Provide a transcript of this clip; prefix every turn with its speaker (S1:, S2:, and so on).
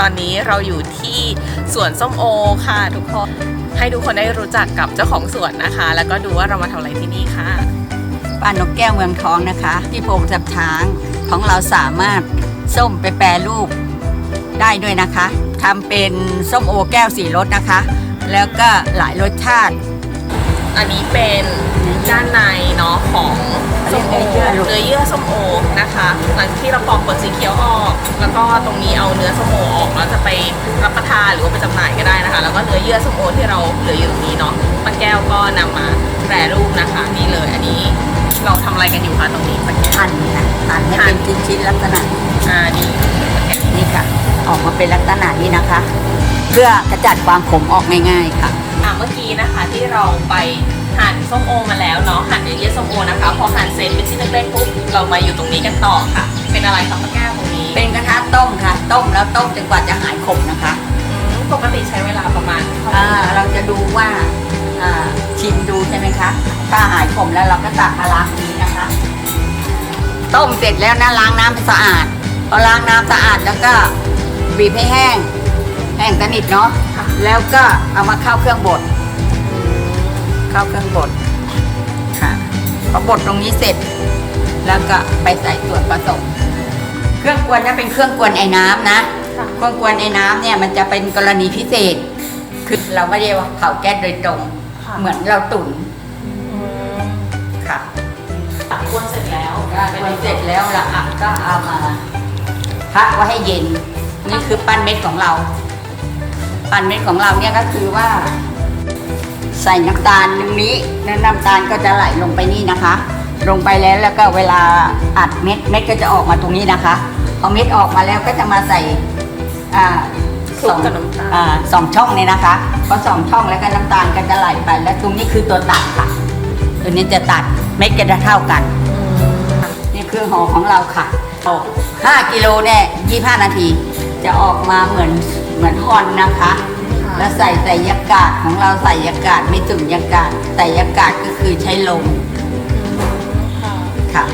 S1: ตอนนี้เราอยู่ที่สวนส้มโอค่ะทุกคน ให้ทุกคนได้รู้จักกับเจ้าของสวนนะคะ แล้วก็ดูว่าเรามาทำอะไรที่นี่ค่ะ
S2: บ้านนกแก้วเมืองทองนะคะ ที่โพรงจับช้างของเราสามารถส้มไปแปรรูปได้ด้วยนะคะทำเป็นส้มโอแก้วสีรสนะคะ แล้วก็หลายรสชาติ
S1: อันนี้เป็นด้าน ส้มโอ
S2: เนื้อเยื่อลูก
S1: เนื้อเยื่อส้มโอนะคะ หลังจากที่เราปอกเปลือกสีเขียวออก แล้วก็ตรงนี้เอาเนื้อส้มโอออกแล้วจะไปรับประทานหรือว่าไปจำหน่ายก็ได้นะคะ แล้วก็เนื้อเยื่อส้มโอที่เราเหลืออยู่ตรงนี้เนาะป้าแก้วก็นำมาแปรรูปนะคะนี่เลยอันนี้เราทำอะไรกันอยู่คะตรงนี้ป้าแก้ว
S2: หั่นค่ะหั่นให้
S1: หั่
S2: เป็นนชิ้นๆลักษณะ
S1: อ่านี่ป้าแก้ว
S2: นี้ค่ะ ออกมาเป็นลักษณะนี้นะคะ เพื่อกระจัดความขมออกง่าย ๆ ค่ะ
S1: อะเมื่อกี้นะคะที่เราไป หั่นส้มโอมาแล้วเนาะหั่นเนื้อเยื่อส้มโอนะคะ พอหั่นเสร็จเป็นชิ้นเล็กๆปุ๊บเรามาอยู่ตรงนี้กันต่อค่ะ เป็นอะไรคะป้าแก้วตรงนี้
S2: เป็นกระทะต้มค่ะ ต้มแล้วต้มจนกว่าจะหายขมนะคะ
S1: อืมปกติใช้เวลาประมาณเท่าไหร่
S2: อ่าเราจะดูว่าอ่าชิมดูใช่ไหมคะถ้าหายขมแล้วเราก็ตักมาล้างนี้นะคะ ต้มเสร็จแล้วนะล้างน้ำให้สะอาดพอล้างน้ำสะอาดแล้วก็บีบให้แห้ง แห้งสนิทเนาะ
S1: ค่ะ
S2: แล้วก็เอามาเข้าเครื่องบด เข้าเครื่องบดค่ะพอบดตรงนี้เสร็จ แล้วก็ไปใส่ส่วนผสม เครื่องกวนนั้นเป็นเครื่องกวนไอ้น้ำนะ
S1: ค่ะ
S2: เครื่องกวนไอ้น้ำเนี่ยมันจะเป็นกรณีพิเศษ คือเราไม่ได้ว่าเผาแก๊สโดยตรง
S1: ค่ะ
S2: เหมือนเราตุ๋น
S1: อืม
S2: ค่ะ
S1: ตักกวนเสร็จแล้ว
S2: กวนเสร็จแล้วเราอะก็เอามาพักไว้ให้เย็น นี่คือปั้นเม็ดของเรา ปั้นเม็ดของเราเนี่ยก็คือว่า ใส่น้ำตาลตรงนี้แล้วน้ำตาลก็จะไหลลงไปนี่นะคะ ลงไปแล้วแล้วก็เวลาอัดเม็ดเม็ดก็จะออกมาตรงนี้นะคะพอเม็ดออกมาแล้วก็จะมาใส่อ่า
S1: คลุกกับน้ำตาล
S2: อ่าสองช่องเนี่ยนะคะพอสองช่องแล้วก็น้ำตาลก็จะไหลไป แล้วตรงนี้คือตัวตัดค่ะ ตัวนี้จะตัดเม็ดก็จะเท่ากัน
S1: อืม
S2: นี่คือห่อของเราค่ะ5กิโลเนี่ย25 นาที จะออกมาเหมือนเหมือนฮอนนะคะ แล้วใส่ใส่ยากาศของเราใส่ยากาศไม่จุ่มยากาศใส่ยากาศก็คือใช้ลม
S1: ค่ะ
S2: ค่ะ